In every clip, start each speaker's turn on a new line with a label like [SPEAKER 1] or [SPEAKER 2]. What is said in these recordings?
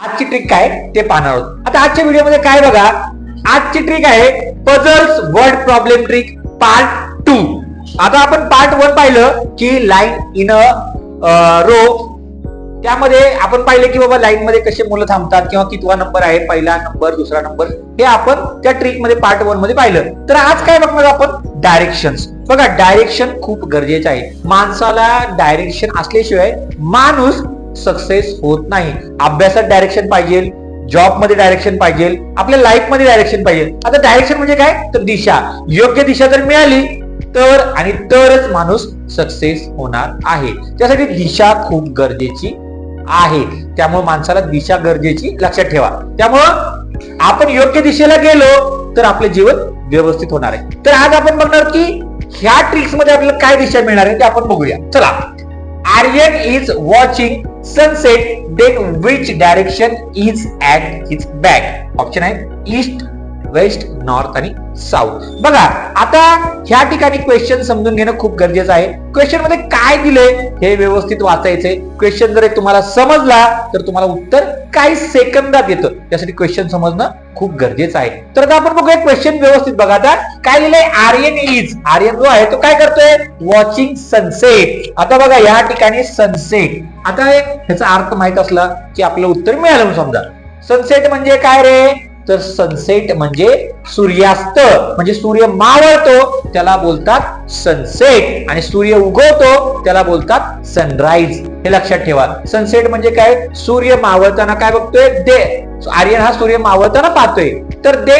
[SPEAKER 1] आजची ट्रिक काय ते पाहणार आहोत. आता आजच्या व्हिडिओमध्ये काय बघा? आजची ट्रिक आहे puzzles word problem trick part two आता आपण पार्ट वन पाहिलं की लाईन इन अ रो त्यामध्ये आपण पाहिलं की बाबा लाईन मध्ये कसे मुलं थांबतात किंवा कितवा नंबर आहे पहिला नंबर दुसरा नंबर हे आपण त्या ट्रिकमध्ये पार्ट वनमध्ये पाहिलं. तर आज काय बघणार आपण? डायरेक्शन्स बघा डायरेक्शन खूप गरजेचं आहे. माणसाला डायरेक्शन असल्याशिवाय माणूस सक्सेस होत नाही. अभ्यासात डायरेक्शन पाहिजे जॉबमध्ये डायरेक्शन पाहिजे आपल्या लाईफमध्ये डायरेक्शन पाहिजे. आता डायरेक्शन म्हणजे काय? तर दिशा. योग्य दिशा जर मिळाली तर आणि तरच माणूस सक्सेस होणार आहे. त्यासाठी दिशा खूप गरजेची आहे. त्यामुळे माणसाला दिशा गरजेची लक्षात ठेवा. त्यामुळं आपण योग्य दिशेला गेलो तर आपले जीवन व्यवस्थित होणार आहे. तर आज आपण बघणार की ह्या ट्रिक्समध्ये आपल्याला काय दिशा मिळणार आहे ते आपण बघूया. चला. Aryan is watching sunset then which direction is at his back option आहे ईस्ट West north आणि साऊथ. बघा आता ह्या ठिकाणी क्वेश्चन समजून घेणं खूप गरजेचं आहे. क्वेश्चनमध्ये काय दिलंय हे व्यवस्थित वाचायचंय. क्वेश्चन जर तुम्हाला समजला तर तुम्हाला उत्तर काही सेकंदात येतं. त्यासाठी क्वेश्चन समजणं खूप गरजेचं आहे. तर आता आपण बघूया क्वेश्चन व्यवस्थित बघा आता. काय लिहिलंय आर्यन इज आर्यन जो आहे तो काय करतोय? वॉचिंग सनसेट आता बघा या ठिकाणी सनसेट आता हे- ह्याचा अर्थ माहीत असला की आपलं उत्तर मिळालं समजा. सनसेट म्हणजे काय रे? तर सनसेट म्हणजे सूर्यास्त म्हणजे सूर्य मावळतो त्याला बोलतात सनसेट आणि सूर्य उगवतो त्याला बोलतात सनराईज हे लक्षात ठेवा. सनसेट म्हणजे काय? सूर्य मावळताना काय बघतोय? दे आर्यन हा सूर्य मावळताना पाहतोय. तर then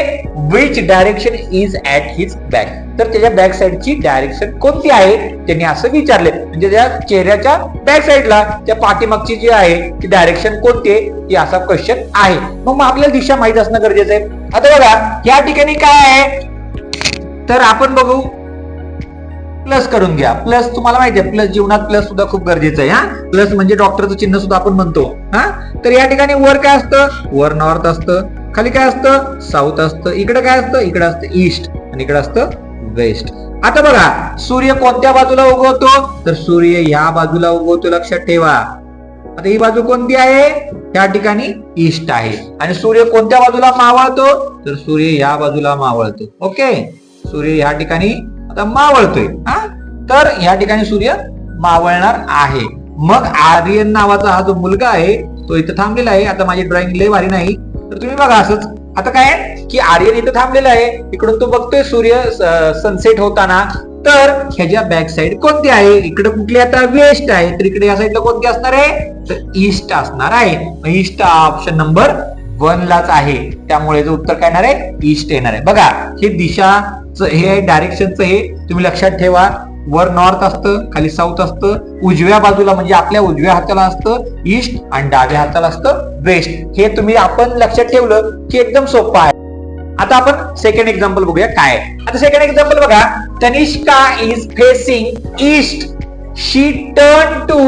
[SPEAKER 1] which direction is at his back तर त्याच्या बॅक साईडची डायरेक्शन कोणती आहे? त्यांनी असं विचारले म्हणजे त्या चेहऱ्याच्या बॅक साईडला त्या पाठीमागची जी आहे ती डायरेक्शन कोणती आहे? ती असा क्वेश्चन आहे. मग मग आपल्याला दिशा माहीत असणं गरजेचं आहे. आता बघा या ठिकाणी काय आहे? तर आपण बघू. प्लस करून घ्या. प्लस तुम्हाला माहिती आहे प्लस जीवनात प्लस सुद्धा खूप गरजेचं आहे हा? प्लस म्हणजे डॉक्टरचं चिन्ह सुद्धा आपण म्हणतो हा? तर या ठिकाणी वर काय असतं? वर नॉर्थ असतं खाली काय असतं? साऊथ असतं. इकडे काय असतं? इकडे असतं ईस्ट आणि इकडे असतं वेस्ट आता बघा सूर्य कोणत्या बाजूला उगवतो? तर सूर्य या बाजूला उगवतो लक्षात ठेवा. आता ही बाजू कोणती आहे? या ठिकाणी ईस्ट आहे. आणि सूर्य कोणत्या बाजूला मावळतो? तर सूर्य या बाजूला मावळतो. ओके सूर्य या ठिकाणी आता मावळतोय हा? तर या ठिकाणी सूर्य मावळणार आहे. मग आर्यन नावाचा हा जो मुलगा आहे तो इथं थांबलेला आहे. आता माझी ड्रॉइंग लय भारी नाही. तर तुम्ही बघा असंच. आता काय? आहे की आर्यन इथं थांबलेला आहे. इकडून तो बघतोय सूर्य सनसेट होताना. तर ह्याच्या बॅक साइड कोणती आहे? इकडे कुठली आता वेस्ट आहे. तर इकडे या साईडला कोणती असणार आहे? तर ईस्ट असणार आहे. ईस्ट ऑप्शन नंबर वन लाच आहे. त्यामुळे जो उत्तर काय येणार आहे? ईस्ट येणार आहे. बघा हे दिशा हे डायरेक्शनचं हे. तुम्ही लक्षात ठेवा. वर नॉर्थ असतं खाली साऊथ असतं. उजव्या बाजूला म्हणजे आपल्या उजव्या हाताला असतं ईस्ट आणि डाव्या हाताला असतं वेस्ट हे तुम्ही आपण लक्षात ठेवलं की एकदम सोपं आहे. आता आपण सेकंड एक्झाम्पल बघूया काय आता सेकंड एक्झाम्पल बघा. Tanishka is facing east she turn to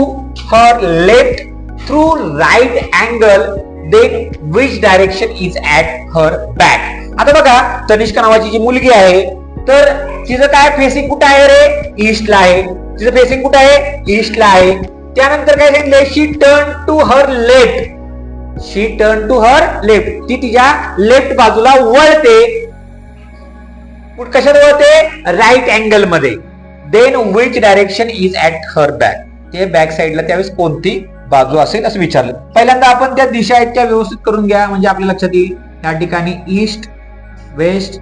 [SPEAKER 1] her left through right angle then which direction is at her back आता बघा तनिष्का नावाची जी मुलगी आहे तर तिचं काय फेसिंग कुठं आहे रे? ईस्टला आहे. तिचं फेसिंग कुठं आहे? ईस्टला आहे. त्यानंतर काय सांगितलंय? She turn to her left she turn to her left ती तिच्या लेफ्ट बाजूला वळते. कशात वळते? राईट अँगलमध्ये. Then which direction is at her back ते बॅक साईडला त्यावेळेस कोणती बाजू असेल असं विचारलं. पहिल्यांदा आपण त्या दिशा आहेत त्या व्यवस्थित करून घ्या. म्हणजे आपल्या लक्षात येईल. त्या ठिकाणी ईस्ट वेस्ट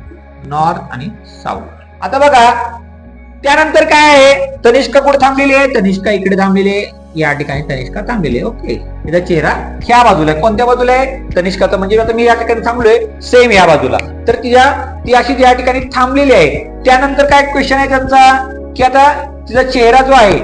[SPEAKER 1] नॉर्थ आणि साऊथ. आता बघा त्यानंतर काय आहे? तनिष्का कुठे थांबलेली आहे? तनिष्का इकडे थांबलेली आहे. या ठिकाणी तनिष्का थांबलेली आहे. ओके. तिचा चेहरा ह्या बाजूला आहे. कोणत्या बाजूला आहे? तनिष्काचा. म्हणजे आता मी या ठिकाणी थांबलोय. सेम या बाजूला. तर तिच्या ती अशी या ठिकाणी थांबलेली आहे त्यानंतर काय क्वेश्चन आहे त्यांचा? की आता तिचा चेहरा जो आहे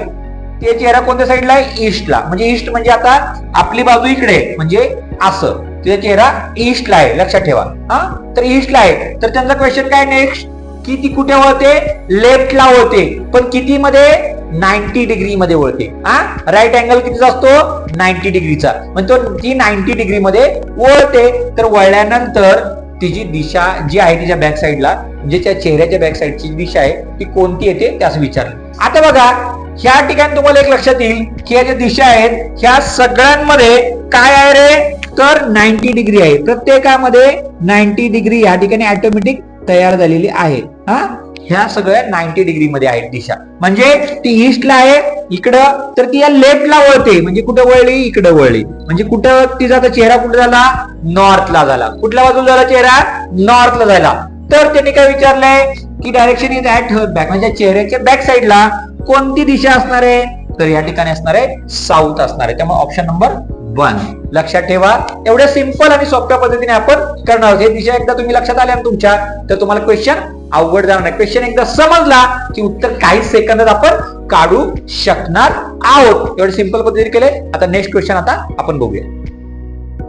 [SPEAKER 1] ते चेहरा कोणत्या साईडला आहे? ईस्टला म्हणजे ईस्ट म्हणजे आता आपली बाजू इकडे आहे, म्हणजे असं. तिचा चेहरा ईस्टला आहे लक्षात ठेवा. हा? तर ईस्टला आहे. तर त्यांचा क्वेश्चन काय नेक्स्ट की ती कुठे वळते? लेफ्टला वळते. पण किती मध्ये? नाईन्टी डिग्री मध्ये वळते. हा? राईट अँगल कितीचा असतो? नाईन्टी डिग्रीचा म्हणजे तो ती नाईन्टी डिग्री मध्ये वळते. तर वळल्यानंतर तिची दिशा जी आहे तिच्या बॅक साईडला म्हणजे त्या चेहऱ्याच्या बॅक साईडची दिशा आहे ती कोणती येते? त्यास विचारलं आता बघा ह्या ठिकाणी तुम्हाला एक लक्षात येईल की ह्या ज्या दिशा आहेत ह्या सगळ्यांमध्ये काय आहे रे? तर नाईन्टी डिग्री आहे. प्रत्येकामध्ये नाईन्टी डिग्री या ठिकाणी ऑटोमॅटिक तयार झालेली आहे. हा? ह्या सगळ्या नाईन्टी डिग्री मध्ये आहेत दिशा. म्हणजे ती ईस्टला आहे इकडं तर ती या लेफ्टला वळते. म्हणजे कुठं वळली? इकडं वळली. म्हणजे कुठं तिचा आता चेहरा कुठं झाला? नॉर्थला झाला. कुठल्या बाजूला झाला चेहरा? नॉर्थला झाला. तर त्यांनी काय विचारलंय? की direction is at her back म्हणजे चेहऱ्याच्या बॅक साईडला कोणती दिशा असणार आहे? तर या ठिकाणी असणार आहे साऊथ असणार आहे. त्यामुळे ऑप्शन नंबर वन. लक्षात ठेवा एवढ्या सिंपल आणि सोप्या पद्धतीने आपण करणार आहोत. हे दिशा एकदा तुम्ही लक्षात आल्या तुमच्या तर तुम्हाला क्वेश्चन अवघड जाणार नाही. क्वेश्चन एकदा समजला की उत्तर काही सेकंदात आपण काढू शकणार आहोत. एवढे सिंपल पद्धतीने केले. आता नेक्स्ट क्वेश्चन आता आपण बघूया.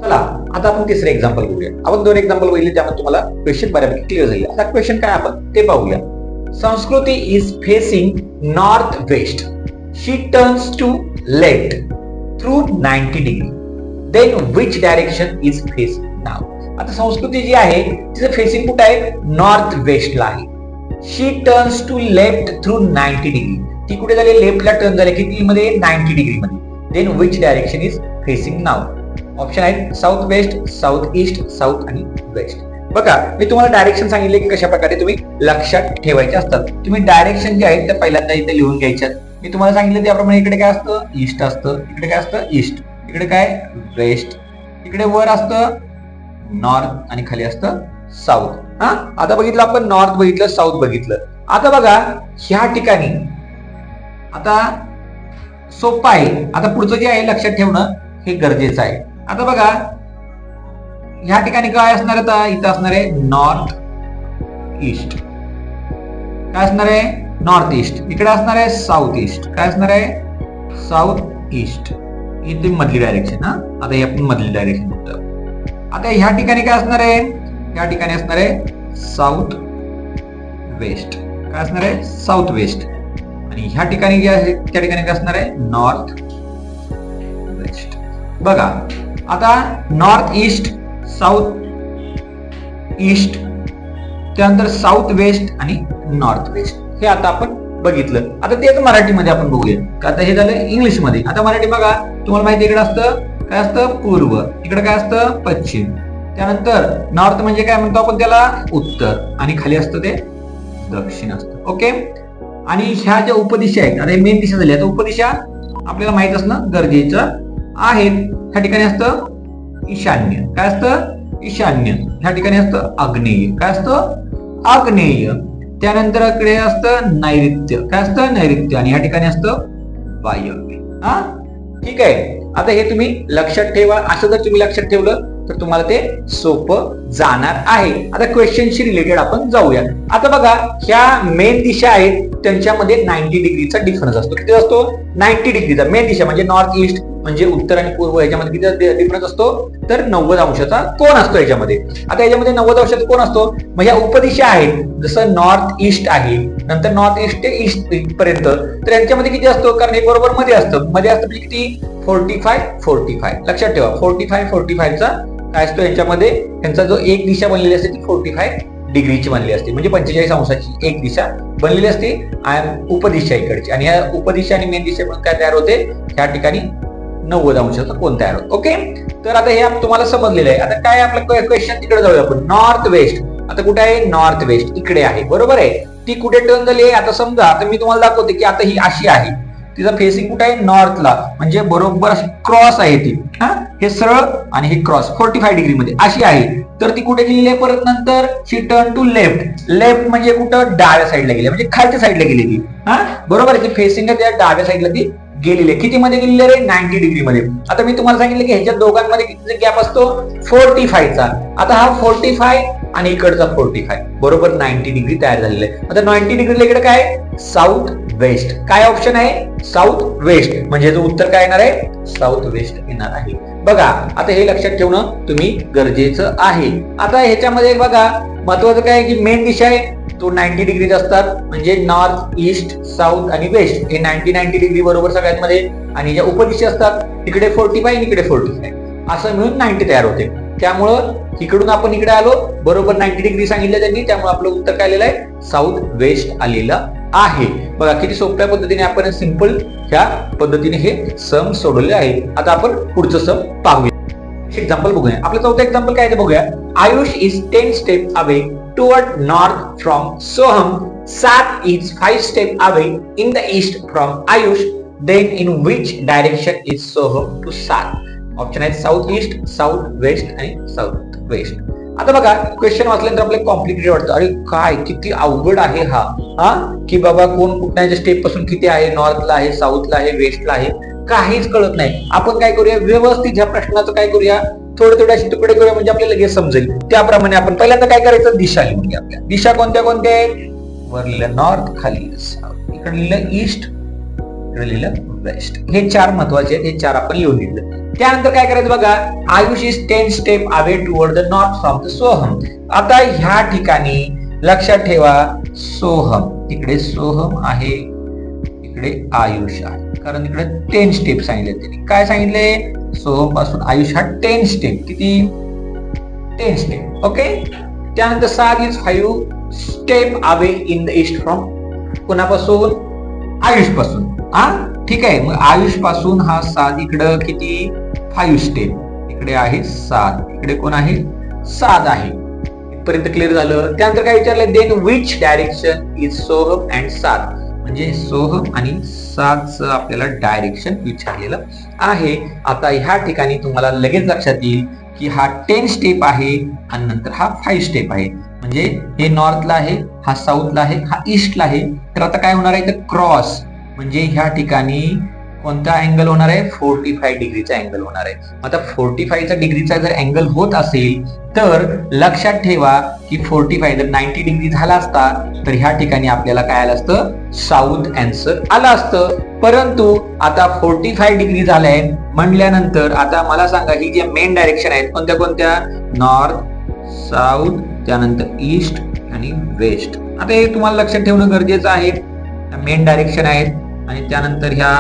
[SPEAKER 1] चला आता आपण तिसरे एक्झाम्पल बघूया. आपण दोन एक्झाम्पल बघितले त्यामुळे तुम्हाला क्वेश्चन बऱ्यापैकी क्लिअर झाले. आता क्वेश्चन काय आपण? ते पाहूया. Sanskriti is facing north west she turns to left through ninety degree then which direction is facing now आता संस्कृती जी आहे तिचं फेसिंग कुठं आहे? नॉर्थ वेस्टला आहे. She turns to left through ninety degree ती कुठे झाली? लेफ्टला टर्न झाली. किती मध्ये नाईन्टी डिग्री मध्ये. Then which direction is facing now option आहेत south west south east south आणि वेस्ट बघा मी तुम्हाला डायरेक्शन सांगितले की कशा प्रकारे तुम्ही लक्षात ठेवायचे असतात. तुम्ही डायरेक्शन जे आहेत त्या पहिल्यांदा इथे लिहून घ्यायच्यात मी तुम्हाला सांगितलं त्याप्रमाणे इकडे काय असतं? ईस्ट असतं. इकडे काय असतं? ईस्ट इकडे काय? वेस्ट इकडे वर असतं नॉर्थ आणि खाली असतं साऊथ हा? आता बघितलं आपण नॉर्थ बघितलं साऊथ बघितलं. आता बघा ह्या ठिकाणी आता सोपं आहे. आता पुढचं जे आहे लक्षात ठेवणं हे गरजेचं आहे. आता बघा ह्या ठिकाणी काय असणार? आता इथं असणार आहे नॉर्थ ईस्ट काय असणार आहे? नॉर्थ ईस्ट इकडे साऊथ ईस्ट आहे साऊथ ईस्ट ती मधली डायरेक्शन हा? आता ही आपण मधली डायरेक्शन आता असणार आहे? साऊथ वेस्ट आहे? साऊथ वेस्ट आणि ह्या नॉर्थ वेस्ट बघा, आता north east south east south west north west हे आता आपण बघितलं. आता तेच मराठीमध्ये आपण बघूया. आता हे झालं इंग्लिशमध्ये आता मराठी बघा. तुम्हाला माहिती इकडे असतं काय असतं? पूर्व. इकडे काय असतं? पश्चिम. त्यानंतर नॉर्थ म्हणजे काय म्हणतो आपण त्याला? उत्तर. आणि खाली असतं ते? दक्षिण असतं. ओके आणि ह्या ज्या उपदिशा आहेत आता मेन दिशा झाली. आता उपदिशा आपल्याला माहीत असणं गरजेचं आहे. ह्या ठिकाणी असतं ईशान्य. काय असतं? ईशान्य. ह्या ठिकाणी असतं आग्नेय. काय असतं? आग्नेय. त्यानंतर इकडे असतं नैऋत्य. काय असतं? नैऋत्य. आणि या ठिकाणी असतं वायव्य. हा? ठीक आहे. आता हे तुम्ही लक्षात ठेवा. असं जर तुम्ही लक्षात ठेवलं तर तुम्हाला ते सोपं जाणार आहे. आता क्वेश्चनशी रिलेटेड आपण जाऊया. आता बघा ह्या मेन दिशा आहेत त्यांच्यामध्ये नाईन्टी डिग्रीचा डिफरन्स असतो. किती असतो? नाईन्टी डिग्रीचा मेन दिशा म्हणजे नॉर्थ ईस्ट म्हणजे उत्तर आणि पूर्व याच्यामध्ये किती डिफरन्स असतो? तर नव्वद अंशाचा कोण असतो याच्यामध्ये. आता याच्यामध्ये नव्वद अंशाचा कोण असतो? मग ह्या उपदिशा आहेत. जसं नॉर्थ ईस्ट आहे नंतर नॉर्थ ईस्ट ते ईस्ट पर्यंत. तर यांच्यामध्ये किती असतो? कारण हे बरोबर मध्ये असतं. मध्ये असतं म्हणजे किती? फोर्टी फाय फोर्टी फाय लक्षात ठेवा. फोर्टी फाय फोर्टी फायचा काय असतो यांच्यामध्ये? त्यांचा जो एक दिशा बनलेली असते ती फोर्टी फाय डिग्रीची बनलेली असते. म्हणजे पंचेचाळीस अंशाची एक दिशा बनलेली असते. आणि उपदिशा इकडची. आणि ह्या उपदिशा आणि मेन दिशा म्हणून काय तयार होते? ह्या ठिकाणी नव्वद अंशाचा कोण तयार होतो ओके तर आता हे तुम्हाला समजलेलं आहे. आता काय आपलं क्वेश्चन तिकडे जाऊया आपण. नॉर्थ वेस्ट आता कुठे आहे? नॉर्थ वेस्ट इकडे आहे. बरोबर आहे? ती कुठे टर्न झाली आहे? आता समजा आता मी तुम्हाला दाखवते की आता ही अशी आहे. तिचं फेसिंग कुठे आहे? नॉर्थला म्हणजे बरोबर अशी क्रॉस आहे ती. हा? हे सरळ आणि हे क्रॉस फोर्टी फाय डिग्री मध्ये. अशी आहे. तर ती कुठे गेलेली आहे परत नंतर? She turn to left left म्हणजे कुठं? डाव्या साईडला गेली म्हणजे खालच्या साईडला गेली ती. हा? बरोबर आहे? ती फेसिंग त्या डाव्या साईडला ती. गेलेले. किती मध्ये गेलेले रे? नाईन्टी डिग्री मध्ये आता मी तुम्हाला सांगितलं की ह्याच्या दोघांमध्ये किती गॅप असतो? फोर्टी फायचा. आता हा फोर्टी फाय आणि इकडचा फोर्टी फाय. बरोबर नाईन्टी डिग्री तयार झालेला. आहे आता नाईन्टी डिग्रीला इकडे काय? South west. काय ऑप्शन आहे? South west. म्हणजे उत्तर काय येणार आहे? साऊथ वेस्ट येणार आहे. बघा आता हे लक्षात ठेवणं तुम्ही गरजेचं आहे. आता ह्याच्यामध्ये बघा महत्वाचं काय की मेन दिशा आहे? तो नाईन्टी डिग्रीज असतात. म्हणजे नॉर्थ ईस्ट साऊथ आणि वेस्ट हे नाईन्टी नाईन्टी डिग्री बरोबर सगळ्यांमध्ये. आणि ज्या उपदिशी असतात तिकडे फोर्टी फाय इकडे फोर्टी फाय असं मिळून नाईन्टी तयार होते. त्यामुळं इकडून आपण इकडे आलो बरोबर नाईन्टी डिग्री सांगितलं त्यांनी. त्यामुळे आपलं उत्तर काय आलेलं आहे? साऊथ वेस्ट आलेलं आहे. बघा किती सोप्या पद्धतीने आपण सिंपल ह्या पद्धतीने हे सम सोडवले आहे आता आपण पुढचं सम पाहूया. एक्झाम्पल बघूया. आपलं चौथं एक्झाम्पल काय ते बघूया. Ayush is ten step away toward north from Soham Saat is five step away in the east from Ayush then in which direction is Soham to Saat option आहेत साऊथ ईस्ट साऊथ वेस्ट आणि south west आता बघा question वाचल्यानंतर आपल्याला complicated वाटतं. अरे काय किती अवघड आहे हा? हा? की बाबा कोण कुठल्या स्टेपपासून किती आहे? नॉर्थला आहे साऊथला आहे वेस्टला आहे? काहीच कळत नाही. आपण काय करूया? व्यवस्थित ह्या प्रश्नाचं काय करूया? थोडे थोडे असे तुकडे करूया म्हणजे आपल्याला लगेच समजेल. त्याप्रमाणे आपण पहिल्यांदा काय करायचं? दिशा लिहून घ्या आपल्या. दिशा कोणत्या कोणत्या आहेत? वर लिहिलं नॉर्थ खाली इकडे लिहिलं ईस्ट इकडे लिहिलं वेस्ट हे चार महत्त्वाचे आहेत. हे चार आपण लिहून घेतलं त्यानंतर काय करायचं बघा? Ayush is ten step away toward the north from the Soham आता ह्या ठिकाणी लक्षात ठेवा सोहम तिकडे सोहम आहे इकडे आयुष आहे. कारण इकडे टेन स्टेप सांगितले त्यांनी. काय सांगितले? सो पासून आयुष हा टेन स्टेप किती? टेन स्टेप ओके त्यानंतर सार is five step away in the east from कोणापासून? आयुषपासून हा? ठीक आहे. मग आयुषपासून हा सात इकडं किती? फाईव्ह स्टेप इकडे आहे सात. इकडे कोण आहे? सात आहे. इथपर्यंत क्लिअर झालं. त्यानंतर काय विचारलं then which direction is Soham and Saat? म्हणजे सोह आणि सातचं आपल्याला डायरेक्शन विचारलेलं आहे. आता ह्या ठिकाणी तुम्हाला लगेच लक्षात येईल की हा टेन स्टेप आहे आणि नंतर हा फाईव्ह स्टेप आहे. म्हणजे हे नॉर्थला आहे हा साऊथला आहे हा ईस्टला आहे. तर आता काय होणार आहे? तर क्रॉस म्हणजे ह्या ठिकाणी कोणता अँगल होणार आहे? फोर्टी फाय डिग्रीचा अँगल होणार आहे. आता फोर्टी फायचा डिग्रीचा जर अँगल होत असेल तर लक्षात ठेवा की फोर्टी फाय जर नाईन्टी डिग्री झाला असता तर ह्या ठिकाणी आपल्याला काय आलं असतं? साऊथ अँसर आलं असतं. परंतु आता फोर्टी फाय डिग्री झालाय म्हणल्यानंतर आता मला सांगा ही जे मेन डायरेक्शन आहेत कोणत्या कोणत्या? नॉर्थ साऊथ त्यानंतर ईस्ट आणि वेस्ट आता हे तुम्हाला लक्षात ठेवणं गरजेचं आहे. मेन डायरेक्शन आहेत. आणि त्यानंतर ह्या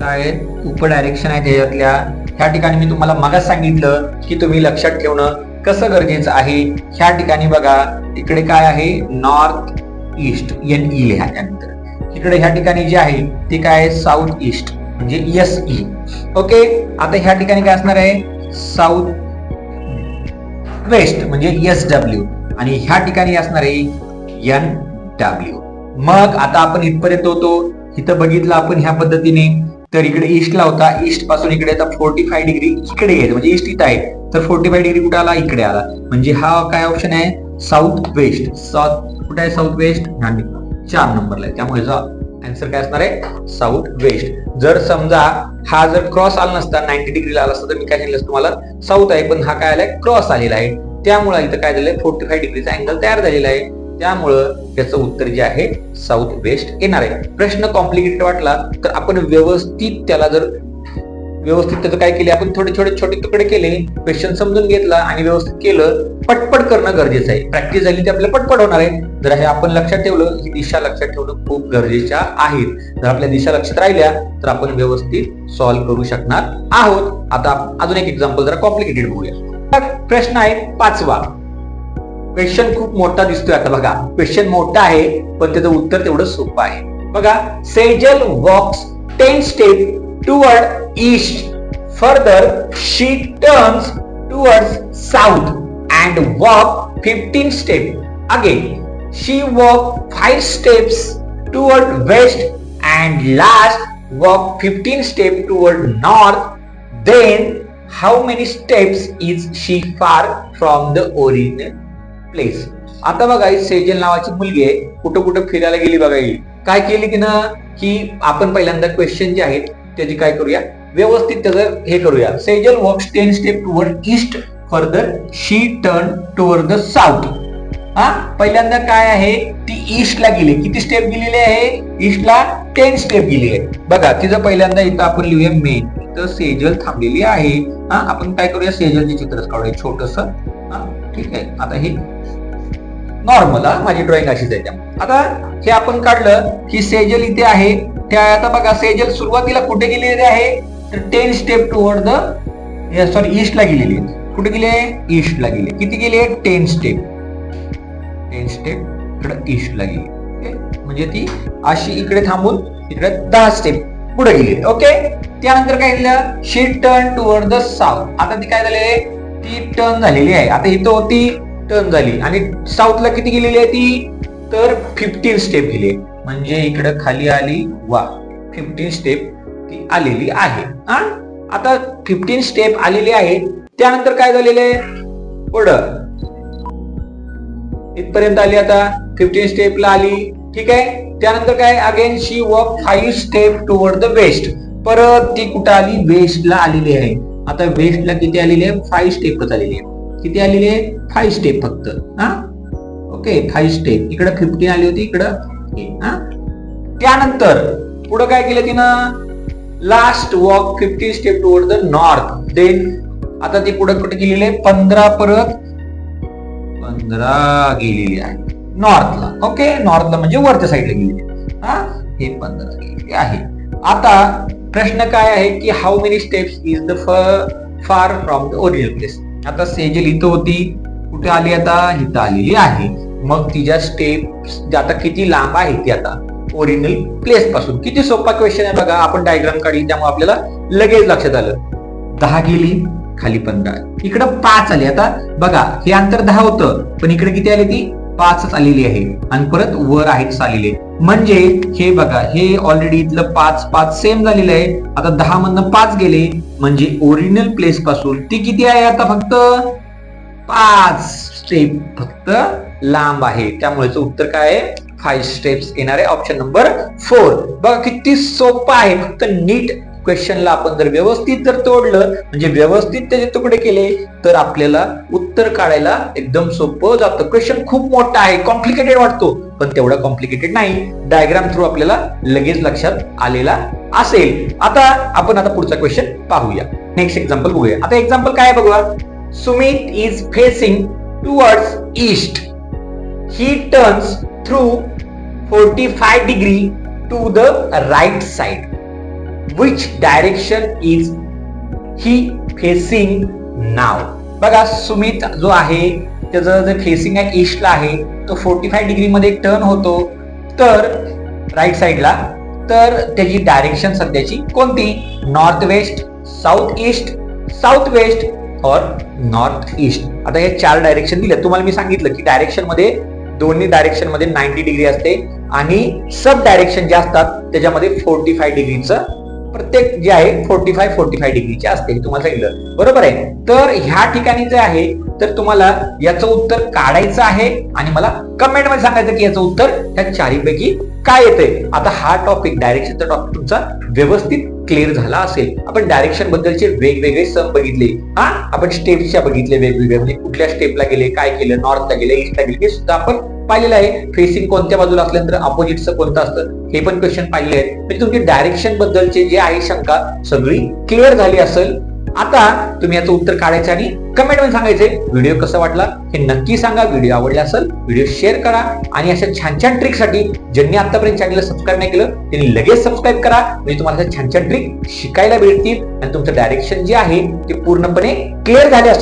[SPEAKER 1] काय उप डायरेक्शन आहे त्याच्यातल्या. ह्या ठिकाणी मी तुम्हाला मगाच सांगितलं की तुम्ही लक्षात ठेवणं कसं गरजेचं आहे. ह्या ठिकाणी बघा इकडे काय आहे? नॉर्थ ईस्ट एन ई लिहा त्यानंतर. इकडे ह्या ठिकाणी जे आहे ते काय आहे? साऊथ ईस्ट म्हणजे एस ई ओके आता ह्या ठिकाणी काय असणार आहे? साऊथ वेस्ट म्हणजे एस डब्ल्यू आणि ह्या ठिकाणी असणार आहे एन डब्ल्यू मग आता आपण इथपर्यंत होतो. इथं बघितलं आपण ह्या पद्धतीने. तर इकडे ईस्टला होता. ईस्टपासून इकडे आता फोर्टी फाय डिग्री इकडे येत म्हणजे ईस्ट इथं आहे. तर फोर्टी फाय डिग्री कुठे आला? इकडे आला. म्हणजे हा काय ऑप्शन आहे? साऊथ वेस्ट साऊथ कुठे आहे? साऊथ वेस्ट चार नंबरला आहे. त्यामुळे आन्सर काय असणार आहे? साऊथ वेस्ट जर समजा हा जर क्रॉस आला नसता नाईन्टी डिग्रीला आला असता तर मी काय सांगितलं तुम्हाला? साऊथ आहे पण हा काय आलाय? क्रॉस आलेला आहे. त्यामुळे इथं काय झालंय? फोर्टी फाय डिग्रीचा अँगल तयार झालेला आहे. त्यामुळं त्याचं उत्तर जे आहे साऊथ वेस्ट येणार आहे. प्रश्न कॉम्प्लिकेटेड वाटला तर आपण व्यवस्थित त्याला जर व्यवस्थित त्याचं काय केले आपण थोडे छोटे छोटे तुकडे केले क्वेश्चन समजून घेतला आणि व्यवस्थित केलं पटपट करणं गरजेचं आहे. प्रॅक्टिस झाली ते आपल्याला पटपट होणार आहे. जर हे आपण लक्षात ठेवलं ही दिशा लक्षात ठेवणं खूप गरजेच्या आहेत. जर आपल्या दिशा लक्षात राहिल्या तर आपण व्यवस्थित सॉल्व्ह करू शकणार आहोत. आता अजून एक एक्झाम्पल जरा कॉम्प्लिकेटेड बघूया. प्रश्न आहे पाचवा. क्वेश्चन खूप मोठा दिसतोय आता बघा. क्वेश्चन मोठा आहे पण त्याचं उत्तर तेवढं सोपं आहे. बघा Sejal walks ten step toward east further she turns toward south and walk fifteen step again she walk five steps toward west and last walk fifteen step toward north then how many steps is she far from the original place आता बघा ही सेजल नावाची मुलगी आहे. कुठं कुठं फिरायला गेली बघा ही. काय केली की ना की आपण पहिल्यांदा क्वेश्चन जे आहेत त्याची काय करूया? व्यवस्थित त्याचं हे करूया. Sejal walks ten step toward east further she turn toward the south हा? पहिल्यांदा काय आहे? ती ईस्टला गेली. किती स्टेप गेलेली आहे? ईस्टला टेन स्टेप गेली आहे. बघा तिचं पहिल्यांदा इथं आपण लिहूया मेन इथं सेजल थांबलेली आहे. हा? आपण काय करूया? सेजलचे चित्रच काढूया. छोटस. हा? ठीक आहे. आता हे नॉर्मल माझी ड्रॉइंग अशीच आहे त्यामुळे आता हे आपण काढलं की सेजल इथे आहे. त्या आता बघा सेजल सुरुवातीला कुठे गेलेली आहे? तर ten step toward the sorry ईस्टला गेलेली आहे. कुठे गेले ईस्टला गेले किती गेले टेन स्टेप टेन स्टेप इकडे ईस्टला गेली म्हणजे ती अशी इकडे थांबून इकडे दहा स्टेप पुढे गेली ओके? त्यानंतर काय झालं? She turn toward the south आता ती काय झाले ती टर्न झालेली आहे. आता इथं होती टर्न झाली. आणि साऊथला किती गेलेली आहे ती? तर फिफ्टीन स्टेप गेली. म्हणजे इकडं खाली आली वा. फिफ्टीन स्टेप ती आलेली आहे. हा? आता फिफ्टीन स्टेप आलेली आहे. त्यानंतर काय झालेलं आहे? इथपर्यंत आली आता. फिफ्टीन स्टेपला आली. ठीक आहे? त्यानंतर काय? Again she walk five step toward the west परत ती कुठं आली? वेस्टला आलेली आहे. आता वेस्टला किती आलेली आहे? फाईव्ह स्टेपच आलेली आहे. किती आलेली आहे? फाईव्ह स्टेप फक्त. हा? ओके फाईव्ह स्टेप इकडं फिफ्टीन आली होती इकडं हा? त्यानंतर पुढं काय केलं तिनं? Last walk fifty step toward the north then आता ती पुढे कुठे गेलेली आहे? पंधरा परत पंधरा गेलेली आहे. नॉर्थला ओके नॉर्थला म्हणजे वरच्या साईडला गेलेली हा? हे पंधरा गेलेली आहे. आता प्रश्न काय आहे की how many steps is the far from the original place आता सेजल इथं होती कुठे आली आता? इथं आलेली आहे. मग तिच्या स्टेप म्हणजे आता किती लांब आहे ती आता? ओरिजिनल प्लेस पासून. किती सोपा क्वेश्चन आहे बघा. आपण डायग्राम काढली त्यामुळे आपल्याला लगेच लक्षात आलं. दहा गेली खाली पंधरा. इकडं पाच आली. आता बघा हे अंतर दहा होतं. पण इकडे किती आली ती? पाचच आलेली आहे. आणि परत वर आहेच आलेले. म्हणजे हे बघा हे ऑलरेडी इथलं पाच पाच सेम झालेलं आहे. आता दहा मधनं पाच गेले. म्हणजे ओरिजिनल प्लेस पासून ती किती आहे आता फक्त? पाच स्टेप फक्त लांब आहे. त्यामुळेच उत्तर काय आहे? फाईव्ह स्टेप्स येणार आहे. ऑप्शन नंबर फोर बघा किती सोपं आहे. फक्त नीट क्वेश्चनला आपण जर व्यवस्थित जर तोडलं म्हणजे व्यवस्थित त्याचे तुकडे केले तर आपल्याला उत्तर काढायला एकदम सोपं जातं. क्वेश्चन खूप मोठा आहे कॉम्प्लिकेटेड वाटतो पण तेवढा कॉम्प्लिकेटेड नाही. डायग्राम थ्रू आपल्याला लगेच लक्षात आलेला असेल. आता आपण आता पुढचा क्वेश्चन पाहूया. नेक्स्ट एक्झाम्पल बघूया. आता एक्झाम्पल काय बघूया? Sumit is facing towards east he turns through forty five degree to the right side which direction is he facing now बघा सुमित जो आहे त्याचं जे फेसिंग आहे ईस्टला आहे तो फोर्टी फाय डिग्रीमध्ये टर्न होतो. तर राईट साईडला तर त्याची डायरेक्शन सध्याची कोणती? North west south east south west और नॉर्थ ईस्ट आता हे चार डायरेक्शन दिले तुम्हाला मी सांगितलं की डायरेक्शनमध्ये दोन्ही डायरेक्शनमध्ये नाईन्टी डिग्री असते आणि सब डायरेक्शन जे असतात त्याच्यामध्ये फोर्टी फाय डिग्रीचं प्रत्येक जे आहे फोर्टी फाय फोर्टी फाय डिग्रीचे असते तुम्हाला सांगितलं. बरोबर आहे? तर ह्या ठिकाणी जे आहे तर तुम्हाला याचं उत्तर काढायचं आहे आणि मला कमेंटमध्ये सांगायचं की याचं उत्तर ह्या चारीपैकी काय येतंय? आता हा टॉपिक डायरेक्शनचा टॉपिक तुमचा व्यवस्थित क्लिअर झाला असेल. आपण डायरेक्शन बद्दलचे वेगवेगळे सम बघितले. हा? आपण स्टेप्सच्या बघितले वेगवेगळे. म्हणजे कुठल्या स्टेपला गेले काय केलं नॉर्थला गेले ईस्टला गेले हे सुद्धा आपण पाहिलेलं आहे. फेसिंग कोणत्या बाजूला असल्यानंतर अपोजिटचं कोणतं असतं? हे पण क्वेश्चन पाहिले आहेत. म्हणजे तुमची डायरेक्शन बद्दलचे जे आहे शंका सगळी क्लिअर झाली असेल. आता तुम्ही याचं उत्तर काढायचं आणि कमेंटमध्ये सांगायचे व्हिडिओ कसा वाटला हे नक्की सांगा. व्हिडिओ आवडला असेल व्हिडिओ शेअर करा. आणि अशा छान छान ट्रिकसाठी ज्यांनी आतापर्यंत चॅनलला सबस्क्राईब नाही केलं त्यांनी लगेच सबस्क्राईब करा. म्हणजे तुम्हाला छान छान ट्रिक शिकायला भेटतील आणि तुमचं डायरेक्शन जे आहे ते पूर्णपणे क्लिअर झाले असेल